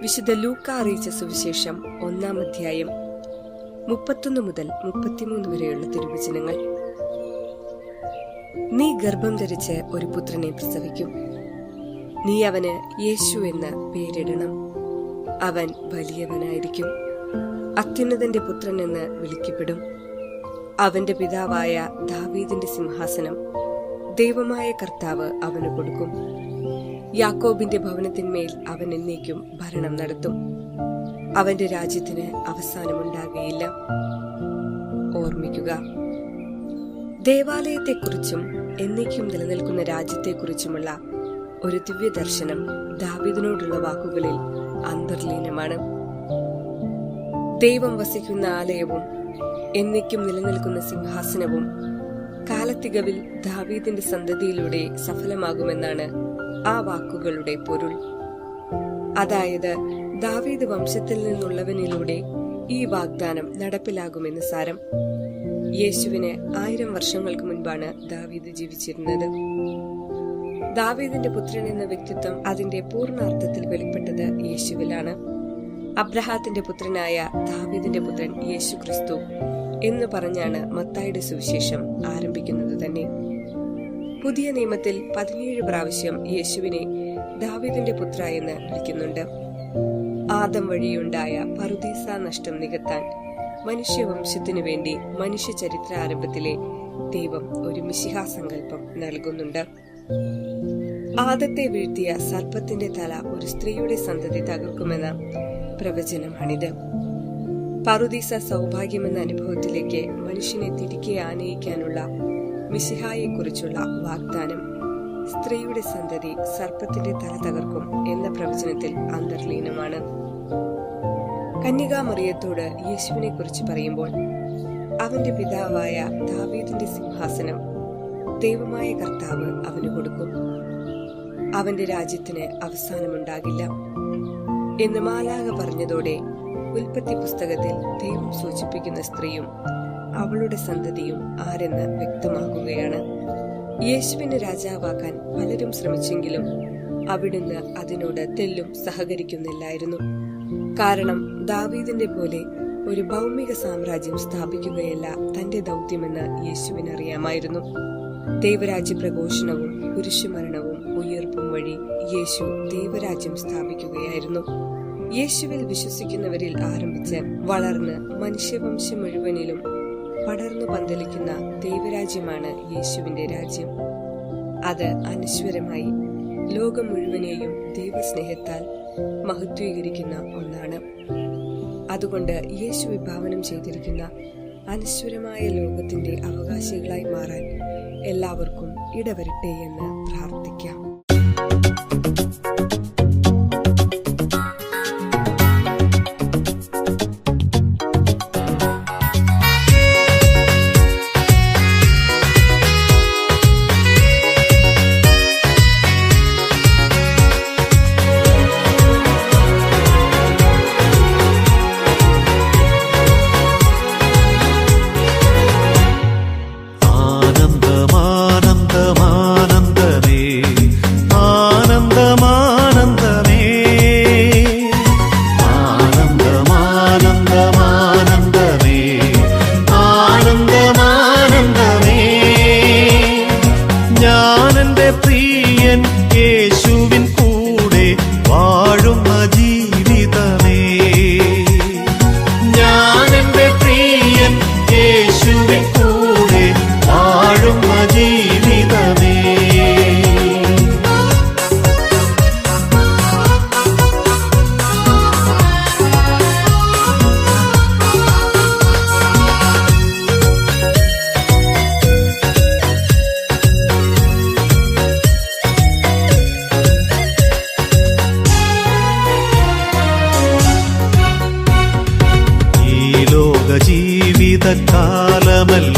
വിശുദ്ധ ലൂക്ക അറിയിച്ച സുവിശേഷം ഒന്നാം അധ്യായം മുപ്പത്തൊന്ന് മുതൽ മുപ്പത്തിമൂന്ന് വരെയുള്ള തിരുവചനങ്ങൾ. നീ ഗർഭം ധരിച്ച് ഒരു പുത്രനെ പ്രസവിക്കും. നീ അവന് യേശു എന്ന് പേരിടണം. അവൻ വലിയവനായിരിക്കും. അത്യുന്നതന്റെ പുത്രൻ എന്ന് വിളിക്കപ്പെടും. അവന്റെ പിതാവായ ദാവീദിന്റെ സിംഹാസനം ദൈവമായ കർത്താവ് അവന് കൊടുക്കും. യാക്കോബിന്റെ ഭവനത്തിന്മേൽ അവൻ എന്നേക്കും ഭരണം നടത്തും. അവന്റെ രാജ്യത്തിന് അവസാനമുണ്ടാകുകയില്ല. ഓർമ്മിക്കുക ദേവാലയത്തെക്കുറിച്ചും എന്നേക്കും നിലനിൽക്കുന്ന രാജ്യത്തെക്കുറിച്ചുമുള്ള ഒരു ദിവ്യദർശനം ദാവിദിനോടുള്ള വാക്കുകളിൽ അന്തർലീനമാണ്. ദൈവം വസിക്കുന്ന ആലയവും എന്നേക്കും നിലനിൽക്കുന്ന സിംഹാസനവും കാലത്തികവിൽ ദാവീദിന്റെ സന്തതിയിലൂടെ സഫലമാകുമെന്നാണ് ആ വാക്കുകളുടെ പൊരുൾ. അതായത് ദാവീദ് വംശത്തിൽ നിന്നുള്ളവനിലൂടെ ഈ വാഗ്ദാനം നടപ്പിലാകുമെന്ന് സാരം. യേശുവിന് ആയിരം വർഷങ്ങൾക്ക് മുൻപാണ് ദാവീദ് ജീവിച്ചിരുന്നത്. ദാവീദിന്റെ പുത്രൻ എന്ന വ്യക്തിത്വം അതിന്റെ പൂർണാർത്ഥത്തിൽ വെളിപ്പെട്ടത് യേശുവിലാണ്. അബ്രഹാത്തിന്റെ പുത്രനായ ദാവീദിന്റെ പുത്രൻ യേശു ക്രിസ്തു എന്ന് പറഞ്ഞാണ് മത്തായുടെ സുവിശേഷം ആരംഭിക്കുന്നത് തന്നെ. പുതിയ നിയമത്തിൽ പതിനേഴ് പ്രാവശ്യം യേശുവിനെ ദാവീദിന്റെ പുത്ര എന്ന് വിളിക്കുന്നുണ്ട്. ആദം വഴിയുണ്ടായ പറുദീസ നഷ്ടം നികത്താൻ മനുഷ്യവംശത്തിനു വേണ്ടി മനുഷ്യ ചരിത്ര ആരംഭത്തിലെ ദൈവം ഒരു മിശിഹാ സങ്കല്പം നൽകുന്നുണ്ട്. ആദത്തെ വീഴ്ത്തിയ സർപ്പത്തിന്റെ തല ഒരു സ്ത്രീയുടെ സന്തതി തകർക്കുമെന്ന പ്രവചനമാണിത്. പറുദീസ സൗഭാഗ്യമെന്ന അനുഭവത്തിലേക്ക് മനുഷ്യനെ തിരികെ ആനയിക്കാനുള്ള മിശിഹായെക്കുറിച്ചുള്ള വാഗ്ദാനം. സ്ത്രീയുടെ സന്തതി സർപ്പത്തിന്റെ തല തകർക്കും എന്ന പ്രവചനത്തിൽ അന്തർലീനമാണ്. കന്യകാമറിയത്തോട് യേശുവിനെ കുറിച്ച് പറയുമ്പോൾ അവന്റെ പിതാവായ ദാവീദിന്റെ സിംഹാസനം ദൈവമായ കർത്താവ് അവന് കൊടുക്കും. അവന്റെ രാജ്യത്തിന് അവസാനമുണ്ടാകില്ല എന്ന് മാലാക പറഞ്ഞതോടെ ഉൽപ്പത്തി പുസ്തകത്തിൽ ദൈവം സൂചിപ്പിക്കുന്ന സ്ത്രീയും അവളുടെ സന്തതിയും ആരെന്ന് വ്യക്തമാക്കുകയാണ്. യേശുവിനെ രാജാവാക്കാൻ പലരും ശ്രമിച്ചെങ്കിലും അവിടുന്ന് അതിനോട് തെല്ലും സഹകരിക്കുന്നില്ലായിരുന്നു. കാരണം ദാവീദിന്റെ പോലെ ഒരു ഭൗമിക സാമ്രാജ്യം സ്ഥാപിക്കുകയല്ല തന്റെ ദൗത്യമെന്ന് യേശുവിന് അറിയാമായിരുന്നു ദൈവരാജ്യ പ്രഘോഷണവും കുരിശുമരണവും ഉയർപ്പും വഴി യേശു ദൈവരാജ്യം സ്ഥാപിക്കുകയായിരുന്നു. യേശുവിൽ വിശ്വസിക്കുന്നവരിൽ ആരംഭിച്ച് വളർന്ന് മനുഷ്യവംശം മുഴുവനിലും പടർന്നു പന്തലിക്കുന്ന ദൈവരാജ്യമാണ് യേശുവിന്റെ രാജ്യം. അത് അനശ്വരമായി ലോകം മുഴുവനെയും ദൈവസ്നേഹത്താൽ മഹത്വീകരിക്കുന്ന ഒന്നാണ്. അതുകൊണ്ട് യേശു വിഭാവനം ചെയ്തിരിക്കുന്ന അനശ്വരമായ ലോകത്തിന്റെ അവകാശികളായി മാറാൻ എല്ലാവർക്കും ഇടവരട്ടെ എന്ന് പ്രാർത്ഥിക്കാം. കാലമല്ല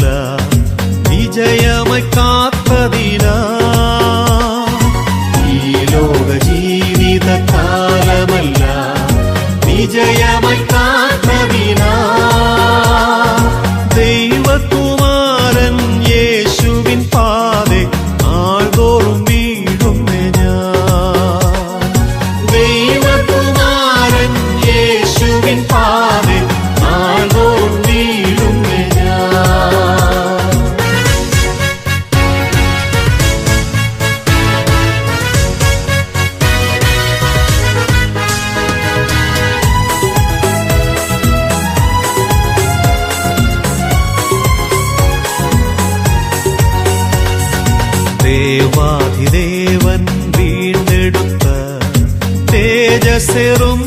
ദേവാധിദേവൻ വീണ്ടെടുത്ത തേജസ്സെറും